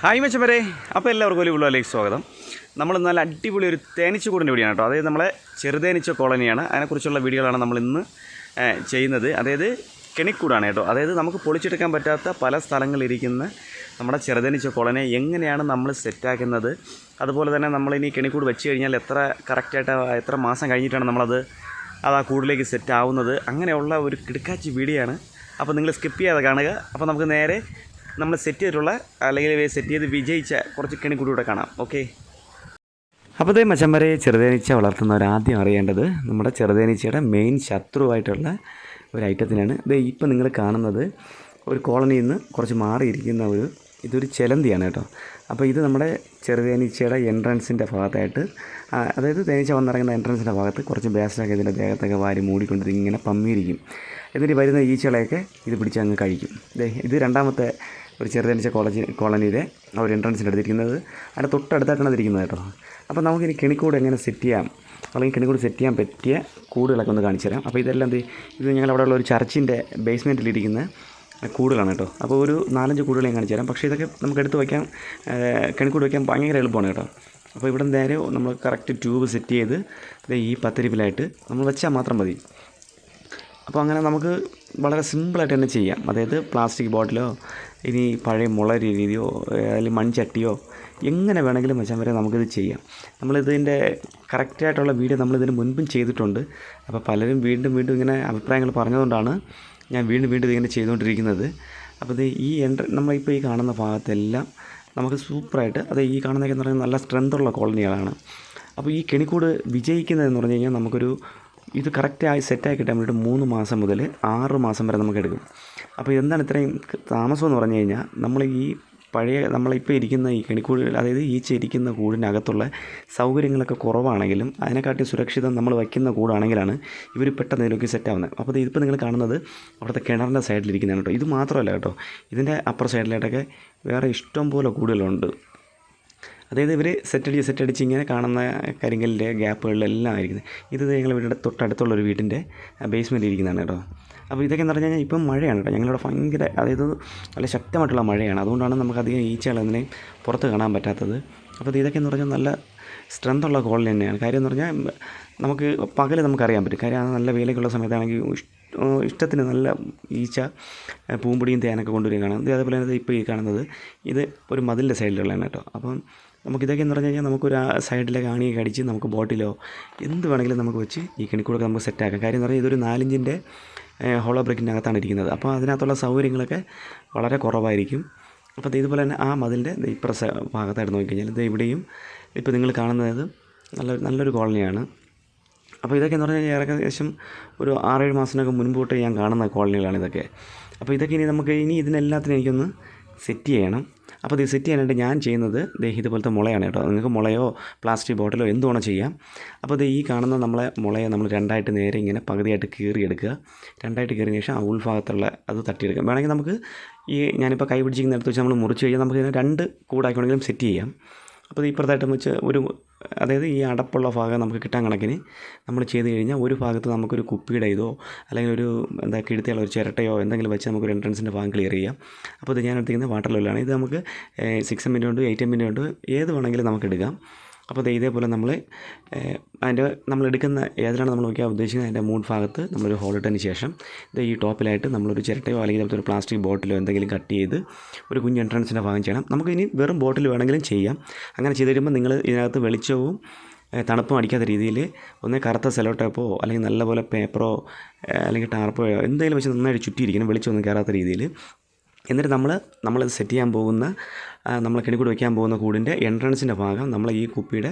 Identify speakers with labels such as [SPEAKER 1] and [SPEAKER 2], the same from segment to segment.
[SPEAKER 1] Hi മെച്ചവരെ അപ്പോൾ എല്ലാവർക്കും ഒരു വിളിലേക്ക് സ്വാഗതം. നമ്മൾ നല്ല അടിപൊളി ഒരു തേനീച്ച കൂടിന്റെ വീഡിയോ കേട്ടോ. അതായത് നമ്മളെ ചെറുതേനീച്ച കോളനിയാണ്. അതിനെക്കുറിച്ചുള്ള വീഡിയോകളാണ് നമ്മൾ ഇന്ന് ചെയ്യുന്നത്. അതായത് കെണിക്കൂടാണ് കേട്ടോ. അതായത് നമുക്ക് പൊളിച്ചെടുക്കാൻ പറ്റാത്ത പല സ്ഥലങ്ങളിലിരിക്കുന്ന നമ്മുടെ ചെറുതേനീച്ച കോളനി എങ്ങനെയാണ് നമ്മൾ സെറ്റാക്കുന്നത്? അതുപോലെ തന്നെ നമ്മളിനി കെണിക്കൂട് വെച്ച് കഴിഞ്ഞാൽ എത്ര കറക്റ്റായിട്ട് എത്ര മാസം കഴിഞ്ഞിട്ടാണ് നമ്മളത് അത് ആ കൂടിലേക്ക് സെറ്റ് ആവുന്നത് അങ്ങനെയുള്ള ഒരു കിടക്കാച്ചി വീഡിയോ ആണ്. അപ്പോൾ നിങ്ങൾ സ്കിപ്പ് ചെയ്യാതെ കാണുക. അപ്പോൾ നമുക്ക് നേരെ നമ്മൾ സെറ്റ് ചെയ്തിട്ടുള്ള അല്ലെങ്കിൽ സെറ്റ് ചെയ്ത് വിജയിച്ച കുറച്ച് കെണിക്കൂടി കാണാം. ഓക്കെ അപ്പോൾ ഇതേ മച്ചന്മാരെ ചെറുതേനീച്ച വളർത്തുന്നവർ ആദ്യം അറിയേണ്ടത് നമ്മുടെ ചെറുതേനീച്ചയുടെ മെയിൻ ശത്രുവായിട്ടുള്ള ഒരു ഐറ്റത്തിനാണ്. ഇത് ഇപ്പം നിങ്ങൾ കാണുന്നത് ഒരു കോളനിയിൽ നിന്ന് കുറച്ച് മാറിയിരിക്കുന്ന ഒരു ഇതൊരു ചെലന്തിയാണ് കേട്ടോ. അപ്പോൾ ഇത് നമ്മുടെ ചെറുതേനീച്ചയുടെ എൻട്രൻസിന്റെ ഭാഗത്തായിട്ട് അതായത് തേനീച്ച വന്നിറങ്ങുന്ന എൻട്രൻസിന്റെ ഭാഗത്ത് കുറച്ച് ബേസ്റ്റൊക്കെ ഇതിന്റെ ദേഹത്തൊക്കെ വാരി മൂടിക്കൊണ്ട് ഇങ്ങനെ പമ്മിയിരിക്കും. എന്നിട്ട് വരുന്ന ഈച്ചകളെയൊക്കെ ഇത് പിടിച്ച് അങ്ങ് കഴിക്കും. ഇത് രണ്ടാമത്തെ ഒരു ചെറുതേനീച്ച കോളേജ് കോളനിയിലെ ഒരു എൻട്രൻസിന്റെ അടുത്തിരിക്കുന്നത് അതിന്റെ തൊട്ടടുത്തായിട്ടാണ് അതിരിക്കുന്നത് കേട്ടോ. അപ്പോൾ നമുക്ക് നമുക്കിനി കെണിക്കൂട് എങ്ങനെ സെറ്റ് ചെയ്യാം? അല്ലെങ്കിൽ കെണിക്കൂട് സെറ്റ് ചെയ്യാൻ പറ്റിയ കൂടുകളൊക്കെ ഒന്ന് കാണിച്ചു തരാം. അപ്പോൾ ഇതെല്ലാം എന്ത് ഇത് ഞങ്ങൾ അവിടെയുള്ള ഒരു ചർച്ചിന്റെ ബേസ്മെന്റിലിരിക്കുന്ന കൂടുകളാണ് കേട്ടോ. അപ്പോൾ ഒരു നാലഞ്ച് കൂടുകൾ ഞാൻ കാണിച്ചു തരാം. പക്ഷേ ഇതൊക്കെ നമുക്ക് എടുത്ത് വയ്ക്കാൻ കെണിക്കൂട് വയ്ക്കാൻ ഭയങ്കര എളുപ്പമാണ് കേട്ടോ. അപ്പോൾ ഇവിടെ നേരെ നമ്മൾ കറക്റ്റ് ട്യൂബ് സെറ്റ് ചെയ്ത് ഈ പത്തിരിപ്പിലായിട്ട് നമ്മൾ വെച്ചാൽ മാത്രം മതി. അപ്പോൾ അങ്ങനെ നമുക്ക് വളരെ സിമ്പിളായിട്ട് തന്നെ ചെയ്യാം. അതായത് പ്ലാസ്റ്റിക് ബോട്ടിലോ ഇനി പഴയ മുള രീതിയോ അല്ലെങ്കിൽ മൺചട്ടിയോ എങ്ങനെ വേണമെങ്കിലും വെച്ചാൽ വരെ നമുക്കിത് ചെയ്യാം. നമ്മളിതിന്റെ കറക്റ്റായിട്ടുള്ള വീഡിയോ നമ്മളിതിന് മുൻപും ചെയ്തിട്ടുണ്ട്. അപ്പോൾ പലരും വീണ്ടും വീണ്ടും ഇങ്ങനെ അഭിപ്രായങ്ങൾ പറഞ്ഞതുകൊണ്ടാണ് ഞാൻ വീണ്ടും വീണ്ടും ഇതിങ്ങനെ ചെയ്തുകൊണ്ടിരിക്കുന്നത്. അപ്പോൾ ഇത് ഈ എൻട്ര നമ്മളിപ്പോൾ ഈ കാണുന്ന ഭാഗത്തെല്ലാം നമുക്ക് സൂപ്പറായിട്ട് അത് ഈ കാണുന്നതൊക്കെ എന്ന് പറഞ്ഞാൽ നല്ല സ്ട്രെങ്ത്തുള്ള കോളനികളാണ്. അപ്പോൾ ഈ കെണിക്കൂട് വിജയിക്കുന്നതെന്ന് പറഞ്ഞു കഴിഞ്ഞാൽ നമുക്കൊരു ഇത് കറക്റ്റായി സെറ്റാക്കി കിട്ടാൻ വേണ്ടിയിട്ട് മൂന്ന് മാസം മുതൽ ആറ് മാസം വരെ നമുക്ക് എടുക്കും. അപ്പോൾ എന്താണ് ഇത്രയും താമസം എന്ന് പറഞ്ഞു കഴിഞ്ഞാൽ നമ്മൾ ഈ പഴയ നമ്മളിപ്പോൾ ഇരിക്കുന്ന ഈ കെണിക്കൂട് അതായത് ഈച്ച ഇരിക്കുന്ന കൂടിനകത്തുള്ള സൗകര്യങ്ങളൊക്കെ കുറവാണെങ്കിലും അതിനെക്കാട്ടി സുരക്ഷിതം നമ്മൾ വയ്ക്കുന്ന കൂടാണെങ്കിലാണ് ഇവർ പെട്ടെന്ന് ഇതിലേക്ക് സെറ്റ് ആവുന്നത്. അപ്പോൾ ഇത് ഇപ്പോൾ നിങ്ങൾ കാണുന്നത് അവിടുത്തെ കിണറിന്റെ സൈഡിലിരിക്കുന്നതാണ് കേട്ടോ. ഇത് മാത്രമല്ല കേട്ടോ ഇതിന്റെ അപ്പുറ സൈഡിലായിട്ടൊക്കെ വേറെ ഇഷ്ടം പോലെ കൂടുകളുണ്ട്. അതായത് ഇവർ സെറ്റടിച്ച് സെറ്റടിച്ച് ഇങ്ങനെ കാണുന്ന കരിങ്കലിന്റെ ഗ്യാപ്പുകളിലെല്ലാം ആയിരിക്കുന്നത്. ഇത് ഞങ്ങൾ വീടിന്റെ തൊട്ടടുത്തുള്ള ഒരു വീടിന്റെ ബേസ്മെന്റിൽ ഇരിക്കുന്നതാണ് കേട്ടോ. അപ്പോൾ ഇതൊക്കെ എന്ന് പറഞ്ഞു കഴിഞ്ഞാൽ ഇപ്പം മഴയാണ് കേട്ടോ. ഞങ്ങളിവിടെ ഭയങ്കര അതായത് നല്ല ശക്തമായിട്ടുള്ള മഴയാണ്. അതുകൊണ്ടാണ് നമുക്ക് അധികം ഈച്ചകളൊന്നിനെ പുറത്ത് കാണാൻ പറ്റാത്തത്. അപ്പോൾ ഇത് ഇതൊക്കെ എന്ന് പറഞ്ഞാൽ നല്ല സ്ട്രെങ്ത് ഉള്ള കോളനി തന്നെയാണ്. കാര്യം എന്ന് പറഞ്ഞാൽ നമുക്ക് പകൽ നമുക്കറിയാൻ പറ്റും. കാര്യം നല്ല വേലയ്ക്കുള്ള സമയത്താണെങ്കിൽ ഇഷ്ടത്തിന് നല്ല ഈച്ച പൂമ്പൊടിയും തേനൊക്കെ കൊണ്ടുവരിക കാണാം. ഇത് അതേപോലെ തന്നെ ഇപ്പോൾ ഈ കാണുന്നത് ഇത് ഒരു മതിലിന്റെ സൈഡിലുള്ളതാണ് കേട്ടോ. അപ്പം നമുക്കിതൊക്കെ എന്ന് പറഞ്ഞു കഴിഞ്ഞാൽ നമുക്കൊരു സൈഡിലെ ആണിയൊക്കെ അടിച്ച് നമുക്ക് ബോട്ടിലോ എന്ത് വേണമെങ്കിലും നമുക്ക് വെച്ച് ഈ കിണിക്കൂടൊക്കെ നമുക്ക് സെറ്റാക്കാം കാര്യം എന്ന് പറഞ്ഞാൽ ഇതൊരു നാലിഞ്ചിന്റെ ഹോളോ ബ്രിക്കിന്റെ അകത്താണ് ഇരിക്കുന്നത്. അപ്പോൾ അതിനകത്തുള്ള സൗകര്യങ്ങളൊക്കെ വളരെ കുറവായിരിക്കും. അപ്പോൾ ഇതുപോലെ തന്നെ ആ മതിലിന്റെ ഇപ്പുറ ഭാഗത്തായിട്ട് നോക്കിക്കഴിഞ്ഞാൽ ഇത് ഇവിടെയും ഇപ്പോൾ നിങ്ങൾ കാണുന്നത് നല്ല നല്ലൊരു കോളനിയാണ്. അപ്പോൾ ഇതൊക്കെ എന്ന് പറഞ്ഞാൽ ഏകദേശം ഒരു ആറേഴ് മാസത്തിനൊക്കെ മുൻപോട്ട് ഞാൻ കാണുന്ന കോളനികളാണ് ഇതൊക്കെ. അപ്പോൾ ഇതൊക്കെ ഇനി നമുക്ക് ഇനി ഇതിനെല്ലാത്തിനും എനിക്കൊന്ന് സെറ്റ് ചെയ്യണം. അപ്പോൾ ഇത് സെറ്റ് ചെയ്യാനായിട്ട് ഞാൻ ചെയ്യുന്നത് ദേ ഇതുപോലത്തെ മുളയാണ് കേട്ടോ. നിങ്ങൾക്ക് മുളയോ പ്ലാസ്റ്റിക് ബോട്ടിലോ എന്തു വേണോ ചെയ്യാം. അപ്പോൾ ഇത് ഈ കാണുന്ന നമ്മളെ മുളയെ നമ്മൾ രണ്ടായിട്ട് നേരെ ഇങ്ങനെ പകുതിയായിട്ട് കീറിയെടുക്കുക. രണ്ടായിട്ട് കീറിയ ശേഷം ആ ഉൾഭാഗത്തുള്ള അത് തട്ടിയെടുക്കാം വേണമെങ്കിൽ നമുക്ക് ഈ ഞാനിപ്പോൾ കൈ പിടിച്ചിരിക്കുന്ന അടുത്ത് വെച്ച് നമ്മൾ മുറിച്ച് കഴിഞ്ഞാൽ നമുക്ക് ഇതിനെ രണ്ട് കൂടാക്കിക്കൊണ്ടെങ്കിലും സെറ്റ് ചെയ്യാം. അപ്പോൾ ഇത് ഇപ്പുറത്തായിട്ട് വെച്ച് ഒരു അതായത് ഈ അടപ്പുള്ള ഭാഗം നമുക്ക് കിട്ടാൻ കണക്കിന് നമ്മൾ ചെയ്ത് കഴിഞ്ഞാൽ ഒരു ഭാഗത്ത് നമുക്കൊരു കുപ്പിയുടെ ഇതോ അല്ലെങ്കിൽ ഒരു എന്താ കിടത്തിയുള്ള ഒരു ചിരട്ടയോ എന്തെങ്കിലും വെച്ച് നമുക്കൊരു എൻട്രൻസിന്റെ ഭാഗം ക്ലിയർ ചെയ്യാം. അപ്പോൾ ഇത് ഞാൻ എടുത്തിരിക്കുന്നത് വാട്ടർ ലെവലാണ് ഇത് നമുക്ക് സിക്സ് എമ്മിന്റെ ഉണ്ട് എയ്റ്റ് എമ്മിന്റെ ഉണ്ട് ഏത് വേണമെങ്കിലും നമുക്ക് എടുക്കാം. അപ്പോൾ ഇതേപോലെ നമ്മൾ അതിന്റെ നമ്മൾ എടുക്കുന്ന ഏതിലാണ് നമ്മൾ നോക്കിയാൽ ഉദ്ദേശിക്കുന്നത്? അതിന്റെ മൂഡ് ഭാഗത്ത് നമ്മളൊരു ഹോൾ ഇട്ടതിന് ശേഷം ഇത് ഈ ടോപ്പിലായിട്ട് നമ്മളൊരു ചിരട്ടയോ അല്ലെങ്കിൽ ഒരു പ്ലാസ്റ്റിക് ബോട്ടിലോ എന്തെങ്കിലും കട്ട് ചെയ്ത് ഒരു കുഞ്ഞ് എൻട്രൻസിന്റെ ഭാഗം ചെയ്യണം. നമുക്ക് ഇനി വെറും ബോട്ടിൽ വേണമെങ്കിലും ചെയ്യാം. അങ്ങനെ ചെയ്ത് കഴിയുമ്പോൾ നിങ്ങൾ ഇതിനകത്ത് വെളിച്ചവും തണുപ്പും അടിക്കാത്ത രീതിയിൽ ഒന്ന് കറുത്ത സെലോ ടേപ്പോ അല്ലെങ്കിൽ നല്ലപോലെ പേപ്പറോ അല്ലെങ്കിൽ ടാർപ്പോ എന്തെങ്കിലും വെച്ച് നന്നായിട്ട് ചുറ്റിയിരിക്കണം. വെളിച്ചമൊന്നും കയറാത്ത രീതിയിൽ എന്നിട്ട് നമ്മൾ നമ്മളത് സെറ്റ് ചെയ്യാൻ പോകുന്ന നമ്മൾ കെണിക്കൂട് വയ്ക്കാൻ പോകുന്ന കൂടിന്റെ എൻട്രൻസിന്റെ ഭാഗം നമ്മൾ ഈ കുപ്പിയുടെ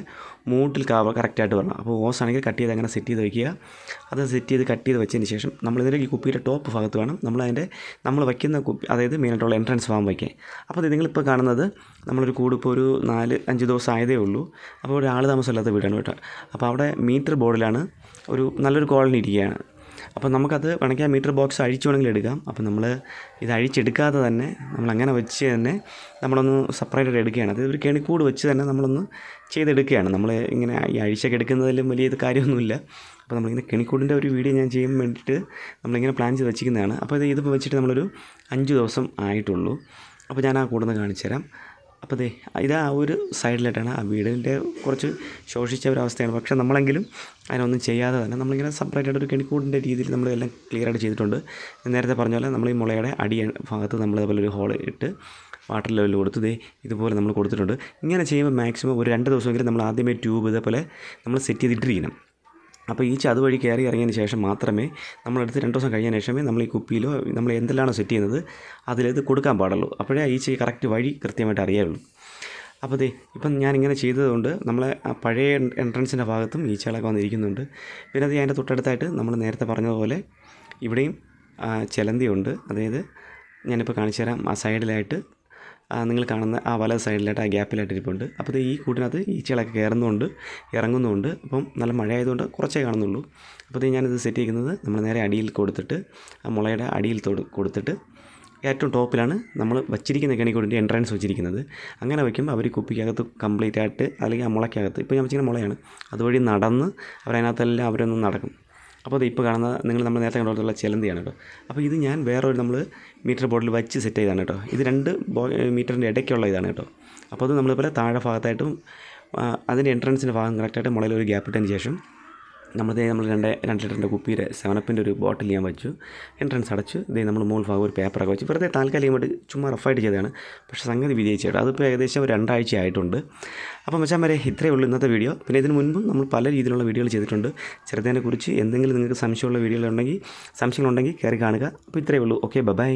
[SPEAKER 1] മൂട്ടിൽ കാവ കറക്റ്റായിട്ട് വരണം. അപ്പോൾ ഓസ് ആണെങ്കിൽ കട്ട് ചെയ്ത് അങ്ങനെ സെറ്റ് ചെയ്ത് വയ്ക്കുക അത് സെറ്റ് ചെയ്ത് കട്ട് ചെയ്ത് വെച്ചതിന് ശേഷം നമ്മൾ ഇതിലേക്ക് ഈ കുപ്പിയുടെ ടോപ്പ് ഭാഗത്ത് വേണം നമ്മളതിന്റെ നമ്മൾ വയ്ക്കുന്ന കുപ്പി അതായത് മെയിനായിട്ടുള്ള എൻട്രൻസ് ഭാഗം വയ്ക്കാൻ അപ്പോൾ അത് നിങ്ങളിപ്പോൾ കാണുന്നത് നമ്മളൊരു കൂട് ഇപ്പോൾ ഒരു നാല് അഞ്ച് ദിവസം ആയതേ ഉള്ളൂ. അപ്പോൾ ഒരു ആൾ താമസമില്ലാത്ത വീടാണ് കേട്ടോ. അപ്പോൾ അവിടെ മീറ്റർ ബോർഡിലാണ് ഒരു നല്ലൊരു കോളനി ഇരിക്കുകയാണ്. അപ്പോൾ നമുക്കത് വേണമെങ്കിൽ ആ മീറ്റർ ബോക്സ് അഴിച്ചു വേണമെങ്കിൽ എടുക്കാം. അപ്പോൾ നമ്മൾ ഇത് അഴിച്ചെടുക്കാതെ തന്നെ നമ്മൾ അങ്ങനെ വെച്ച് തന്നെ നമ്മളൊന്ന് സെപ്പറേറ്റ് എടുക്കുകയാണ്. അതായത് ഒരു കെണിക്കൂട് വെച്ച് തന്നെ നമ്മളൊന്ന് ചെയ്തെടുക്കുകയാണ്. നമ്മൾ ഇങ്ങനെ ഈ അഴിച്ചൊക്കെ എടുക്കുന്നതിലും വലിയ ഇത് കാര്യമൊന്നുമില്ല. അപ്പോൾ നമ്മളിങ്ങനെ കെണിക്കൂടിന്റെ ഒരു വീഡിയോ ഞാൻ ചെയ്യാൻ വേണ്ടിയിട്ട് നമ്മളിങ്ങനെ പ്ലാൻ ചെയ്ത് വെച്ചിരിക്കുന്നതാണ്. അപ്പോൾ ഇത് ഇതിപ്പോൾ വെച്ചിട്ട് നമ്മളൊരു അഞ്ച് ദിവസം ആയിട്ടുള്ളൂ. അപ്പോൾ ഞാൻ ആ കൂടുന്ന് കാണിച്ചു തരാം അപ്പോൾ അതെ ഇത് ആ ഒരു സൈഡിലായിട്ടാണ് ആ വീടിന്റെ കുറച്ച് ശോഷിച്ച ഒരു അവസ്ഥയാണ് പക്ഷേ നമ്മളെങ്കിലും അതിനൊന്നും ചെയ്യാതെ തന്നെ നമ്മളിങ്ങനെ സെപ്പറേറ്റ് ആയിട്ട് ഒരു കെണിക്കൂടിന്റെ രീതിയിൽ ക്ലിയർ ആയിട്ട് ചെയ്തിട്ടുണ്ട്. നേരത്തെ പറഞ്ഞ പോലെ നമ്മൾ ഈ മുളയുടെ അടി ഭാഗത്ത് നമ്മൾ അതുപോലെ ഒരു ഹോൾ ഇട്ട് വാട്ടർ ലെവൽ കൊടുത്തു. ദേ ഇതുപോലെ നമ്മൾ കൊടുത്തിട്ടുണ്ട്. ഇങ്ങനെ ചെയ്യുമ്പോൾ മാക്സിമം ഒരു രണ്ട് ദിവസമെങ്കിലും നമ്മൾ ആദ്യമേ ട്യൂബ് ഇതേപോലെ നമ്മൾ സെറ്റ് ചെയ്തിട്ടിരിക്കണം. അപ്പോൾ ഈ ചതു വഴി കയറി ഇറങ്ങിയതിന് ശേഷം മാത്രമേ നമ്മളെടുത്ത് രണ്ട് ദിവസം കഴിഞ്ഞതിന് ശേഷമേ നമ്മൾ ഈ കുപ്പിയിലോ നമ്മൾ എന്തെല്ലാമാണോ സെറ്റ് ചെയ്യുന്നത് അതിലേത് കൊടുക്കാൻ പാടുള്ളൂ. അപ്പോഴേ ഈ ചെയ്യ കറക്റ്റ് വഴി കൃത്യമായിട്ട് അറിയാവുള്ളൂ. അപ്പോൾ ദേ ഇപ്പം ഞാനിങ്ങനെ ചെയ്തതുകൊണ്ട് നമ്മളെ പഴയ എൻട്രൻസിന്റെ ഭാഗത്തും ഈച്ചകളൊക്കെ വന്നിരിക്കുന്നുണ്ട്. പിന്നെ അത് അതിന്റെ തൊട്ടടുത്തായിട്ട് നമ്മൾ നേരത്തെ പറഞ്ഞതുപോലെ ഇവിടെയും ചിലന്തിയുണ്ട് അതായത് ഞാനിപ്പോൾ കാണിച്ചു തരാം ആ സൈഡിലായിട്ട് നിങ്ങൾ കാണുന്ന ആ വല സൈഡിലായിട്ട് ആ ഗ്യാപ്പിലായിട്ട് ഇരിപ്പുണ്ട്. അപ്പോൾ ഈ കൂട്ടിനകത്ത് ഈച്ചകളൊക്കെ കയറുന്നുണ്ട് ഇറങ്ങുന്നുണ്ട്. അപ്പം നല്ല മഴ ആയതുകൊണ്ട് കുറച്ചേ കാണുന്നുള്ളൂ. അപ്പോൾ ഞാനിത് സെറ്റ് ചെയ്യുന്നത് നമ്മൾ നേരെ അടിയിൽ കൊടുത്തിട്ട് ആ മുളയുടെ അടിയിൽ കൊടുത്തിട്ട് ഏറ്റവും ടോപ്പിലാണ് നമ്മൾ വച്ചിരിക്കുന്ന കെണിക്കൂടിന്റെ എൻട്രൻസ് വെച്ചിരിക്കുന്നത്. അങ്ങനെ വയ്ക്കുമ്പോൾ അവർ കുപ്പിക്കകത്ത് കംപ്ലീറ്റ് ആയിട്ട് അല്ലെങ്കിൽ ആ മുളയ്ക്കകത്ത് ഇപ്പോൾ ഞാൻ വെച്ചിരിക്കുന്ന മുളയാണ് അതുവഴി നടന്ന് അവരതിനകത്തെല്ലാം അവരൊന്ന് നടക്കും. അപ്പോൾ അത് ഇപ്പോൾ കാണുന്ന നിങ്ങൾ നമ്മൾ നേരത്തെ കണ്ടുള്ള ചിലന്തിയാണ് കേട്ടോ. അപ്പോൾ ഇത് ഞാൻ വേറൊരു നമ്മൾ മീറ്റർ ബോർഡിൽ വച്ച് സെറ്റ് ചെയ്താണ് കേട്ടോ. ഇത് രണ്ട് ബോ മീറ്ററിന്റെ ഇടയ്ക്കുള്ള ഇതാണ് കേട്ടോ. അപ്പോൾ അത് നമ്മളിപ്പോൾ താഴെ ഭാഗത്തായിട്ടും അതിന്റെ എൻട്രൻസിന്റെ ഭാഗം കറക്റ്റായിട്ട് മുളയിൽ ഒരു ഗ്യാപ്പ് ഇട്ടതിന് ശേഷം നമ്മൾ നമ്മൾ രണ്ട് രണ്ട് ലിറ്ററിന്റെ കുപ്പിയുടെ സെവനപ്പിന്റെ ഒരു ബോട്ടിൽ ഞാൻ വെച്ചു. എൻട്രൻസ് അടച്ചു ദേ നമ്മൾ മുകൾ ഭാഗം ഒരു പേപ്പറൊക്കെ വെച്ച്. വെറുതെ താൽക്കാലികമായിട്ട് ചുമ്മാ റഫായിട്ട് ചെയ്തതാണ്. പക്ഷേ സംഗതി വിജയിച്ചേട്ടോ. അതിപ്പോൾ ഏകദേശം ഒരു രണ്ടാഴ്ച ആയിട്ടുണ്ട്. അപ്പം വെച്ചാൽ വരെ ഇത്രയേ ഉള്ളൂ ഇന്നത്തെ വീഡിയോ പിന്നെ ഇതിന് മുൻപും നമ്മൾ പല രീതിയിലുള്ള വീഡിയോകൾ ചെയ്തിട്ടുണ്ട്. ചെറുതേനെക്കുറിച്ച് എന്തെങ്കിലും നിങ്ങൾക്ക് സംശയമുള്ള വീഡിയോകളുണ്ടെങ്കിൽ സംശയങ്ങളുണ്ടെങ്കിൽ കയറി കാണുക. അപ്പോൾ ഇത്രയേ ഉള്ളൂ. Okay bye